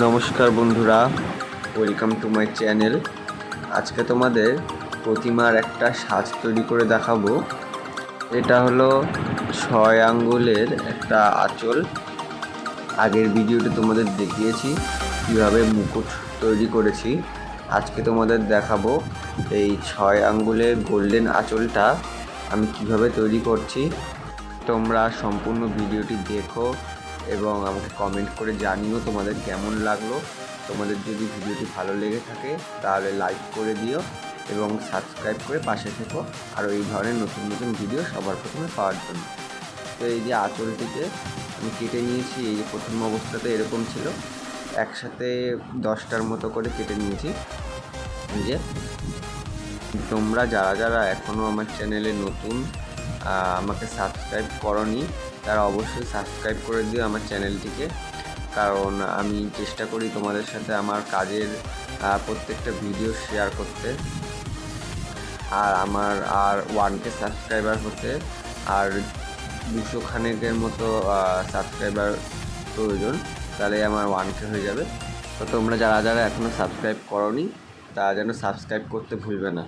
নমস্কার বন্ধুরা welcome to my channel আজকে তোমাদের প্রতিমার একটা সাজ তৈরি করে দেখাবো। এটা হলো ছয় আঙ্গুলের একটা আঁচল। আগের ভিডিওতে তোমাদের দেখিয়েছি কীভাবে মুকুট তৈরি করেছি। আজকে তোমাদের দেখাবো এই ছয় আঙ্গুলের গোল্ডেন আঁচলটা আমি কীভাবে তৈরি করছি। তোমরা সম্পূর্ণ ভিডিওটি দেখো এবং আমাকে কমেন্ট করে জানিও তোমাদের কেমন লাগল। তোমাদের যদি ভিডিওটি ভালো লেগে থাকে, তাহলে লাইক করে দিও এবং সাবস্ক্রাইব করে পাশে থেকো। আর এই ধরনের নতুন নতুন ভিডিও সবার প্রথমে পাওয়ার জন্য। তো এই যে আঁচলটিকে আমি কেটে নিয়েছি, এই যে প্রথম অবস্থাতে এরকম ছিল। একসাথে দশটার মতো করে কেটে নিয়েছি। যে তোমরা যারা যারা এখনও আমার চ্যানেলে নতুন আমাকে সাবস্ক্রাইব করনি তারা অবশ্যই সাবস্ক্রাইব করে দিও আমার চ্যানেলটিকে কারণ আমি চেষ্টা করি তোমাদের সাথে আমার কাজের প্রত্যেকটা ভিডিও শেয়ার করতে। আর আমার, আর ওয়ানকে সাবস্ক্রাইবার হতে, আর দুশো খানেকের মতো সাবস্ক্রাইবার প্রয়োজন, তাহলে আমার ওয়ানকে হয়ে যাবে। তো তোমরা যারা যারা এখনও সাবস্ক্রাইব করনি, তারা যেন সাবস্ক্রাইব করতে ভুলবে না।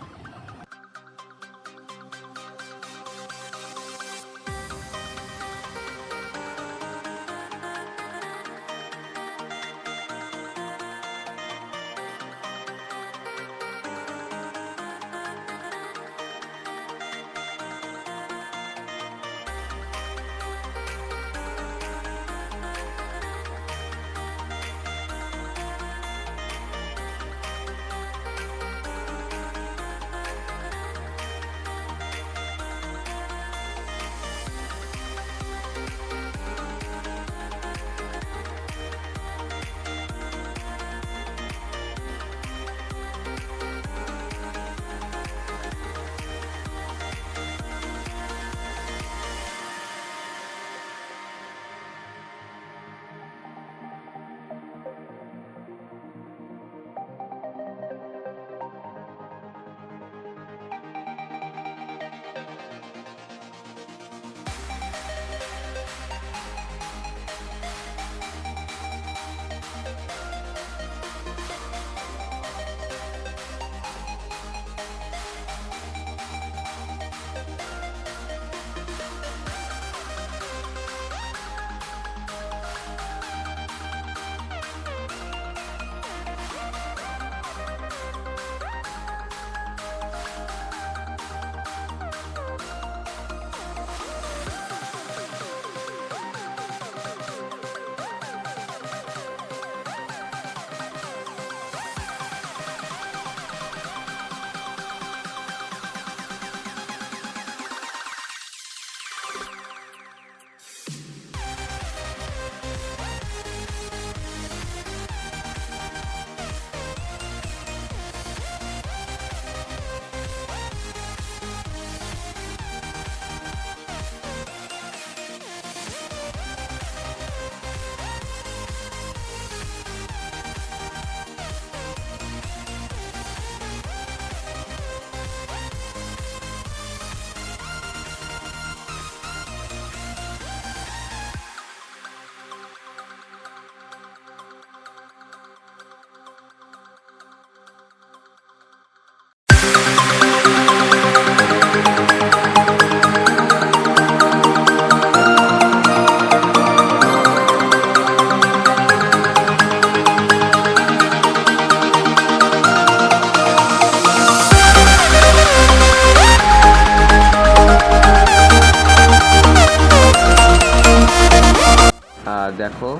দেখো,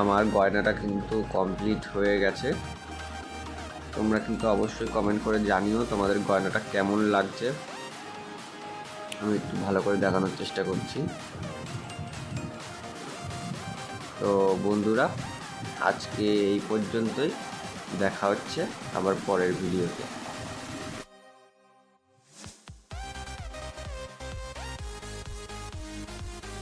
আমার গয়নাটা কিন্তু কমপ্লিট হয়ে গেছে। তোমরা কিন্তু অবশ্যই কমেন্ট করে জানিও তোমাদের গয়নাটা কেমন লাগছে। আমি একটু ভালো করে দেখানোর চেষ্টা করছি। তো বন্ধুরা, আজকে এই পর্যন্তই। দেখা হচ্ছে আবার পরের ভিডিওতে